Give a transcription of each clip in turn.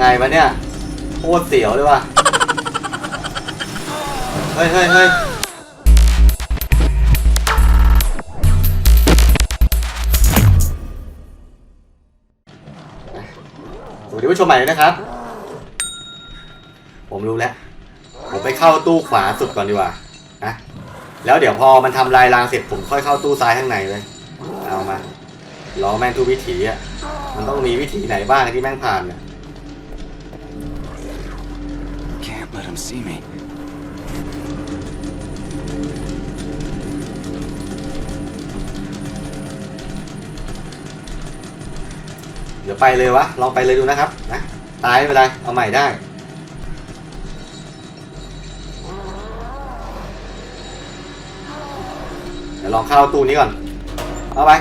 ไงวะเนี่ยโคตรเสียวเลยว่ะเฮ้ยเฮ้ยเฮ้ยสวัสดีผู้ชมใหม่ด้วยนะครับ ผมรู้แล้ว ผมไปเข้าตู้ขวาสุดก่อนดีกว่านะแล้วเดี๋ยวพอมันทำลายรางเสร็จผมค่อยเข้าตู้ซ้ายข้างในเลยเอามาลองแม่งทุกวิถีอะมันต้องมีวิถีไหนบ้างที่แม่งผ่านเนี่ย let him see me. เดี๋ยวไปเลยวะ ลองไปเลยดูนะครับ นะ ตายไม่เป็นไร เอาใหม่ได้ เดี๋ยวลองเข้าตู้นี้ก่อน เอาไป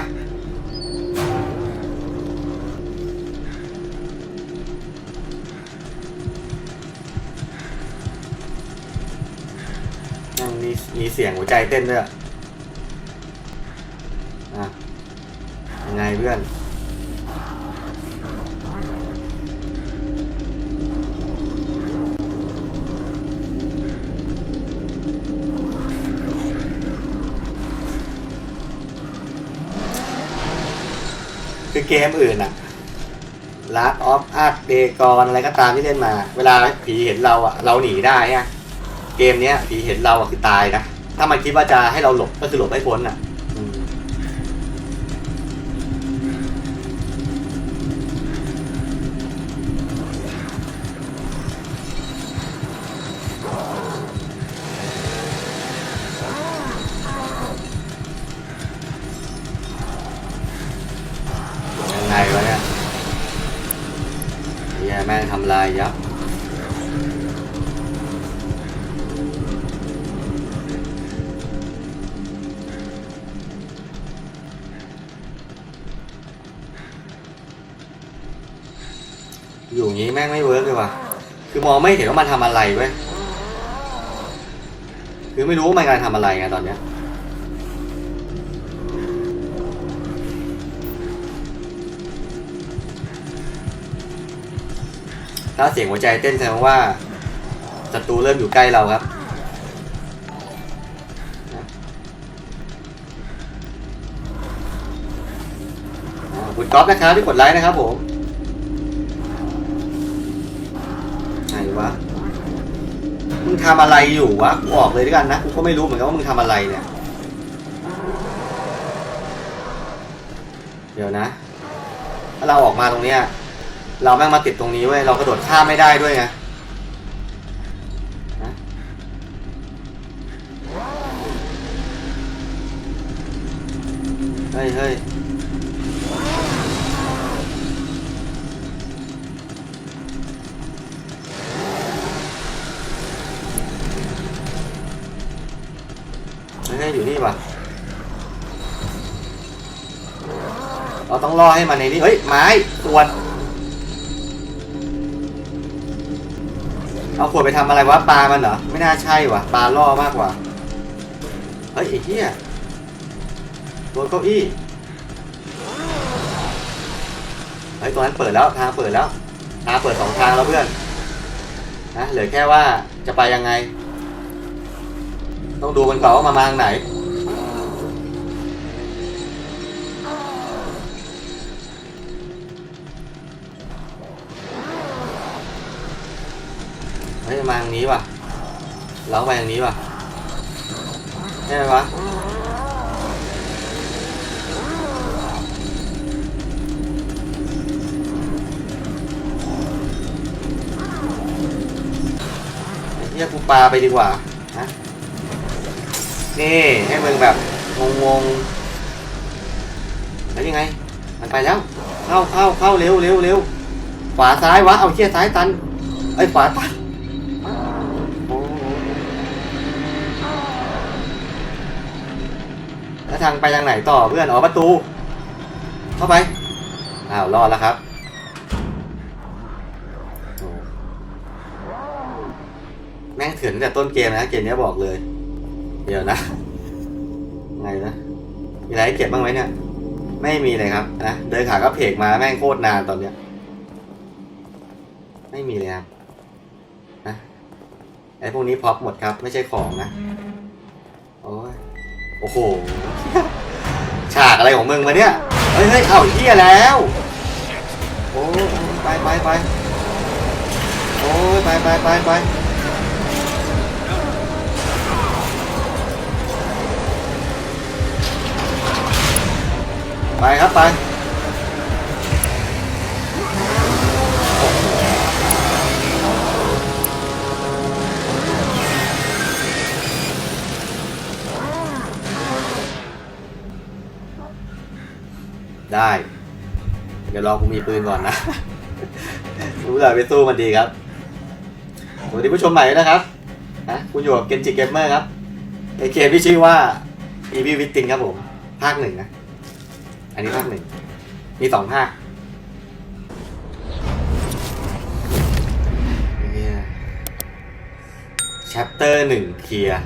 มีเสียงหัวใจเต้นด้วยอะยังไงเพื่อนคือเกมอื่นอะลักออฟอาร์เดกรอะไรก็ตามที่เล่นมา เวลาผีเห็นเราอะเราหนีได้อะ เกมเนี้ยผีเห็นเราอะคือตายนะ ถ้ามันคิดว่าจะให้เราหลบก็คือหลบไม่พ้นอะอืมยังไงวะเนี่ยเฮียแม่งทำลายยับ อยู่อย่างนี้แม่งไม่เวิร์กเลยว่ะ คือมองไม่เห็นว่ามันทำอะไรเว้ย คือไม่รู้ว่ามันกำลังทำอะไรไงตอนเนี้ยถ้าเสียงหัวใจเต้นแสดงว่าศัตรูเริ่มอยู่ใกล้เราครับขอบคุณก๊อฟนะครับที่กดไลค์นะครับผม ไหนวะ มึง ทำอะไรอยู่วะกูออกเลยด้วยกันนะกูก็ไม่รู้เหมือนกันว่ามึงทำอะไรเนี่ย เดี๋ยวนะถ้าเราออกมาตรงเนี้ยเราแม่งมาติดตรงนี้เว้ยเรากระโดดข้ามไม่ได้ด้วยไงนะเฮ้ยเฮ้ย ว่ะเราต้องล่อให้มันในนี้เฮ้ยไม้ขวดเอาขวดไปทำอะไรวะปลามันเหรอไม่น่าใช่ว่ะปลาล่อมากกว่าเฮ้ยไอ้เหี้ยโดนเก้าอี้เฮ้ยตรงนั้นเปิดแล้วทางเปิดแล้วทางเปิดสองทางแล้วเพื่อนนะเหลือแค่ว่าจะไปยังไง ต้องดูมันก่อนว่ามามาทางไหน ฮ้ยมาทางนี้ว่ะเราไปทางนี้ว่ะใช่ไหมวะเฮียกูปลาไปดีกว่านะนี่ให้มึงแบบงงๆแล้วยังไง มันไปแล้ว เข้าเข้าเข้าเร็วเร็วเร็วขวาซ้ายวะ เอาเชี่ยซ้ายตันไอ้ยขวาตันโอ้โหแล้ว ทางไปทางไหนต่อเพื่อนอ๋อประตู เข้าไปอ้าวรอดแล้วครับแม่งเถื่อนตั้งแต่ต้นเกมนะเกมเนี้ยบอกเลย เดี๋ยวนะ ไงนะมีอะไรให้เก็บบ้างไหมเนี่ย ไม่มีเลยครับนะเดินขาก็เพกมาแม่งโคตรนานตอนเนี้ย ไม่มีเลยครับนะไอพวกนี้พ็อพหมดครับ ไม่ใช่ของนะ โอ้ย โอ้โห ฉากอะไรของมึงมาเนี่ย เฮ้ยเฮ้ยเอ้าเฮียแล้ว โอ้ไปไปไปโอ้ยไปไปไปไปไปครับไป ได้ เดี๋ยวรอกูมีปืนก่อนนะรู้เลยไปสู้มันดีครับ สวัสดีผู้ชมใหม่ด้วยนะครับนะคุณอยู่กับเกนจิเกมเมอร์ครับ ในเกมที่ชื่อว่า e v i v i t t i n ครับผม ภาคหนึ่งนะ อันนี้ภาคหนึ่ง มีสองภาคเนี่ย chapter หนึ่งเคลียร์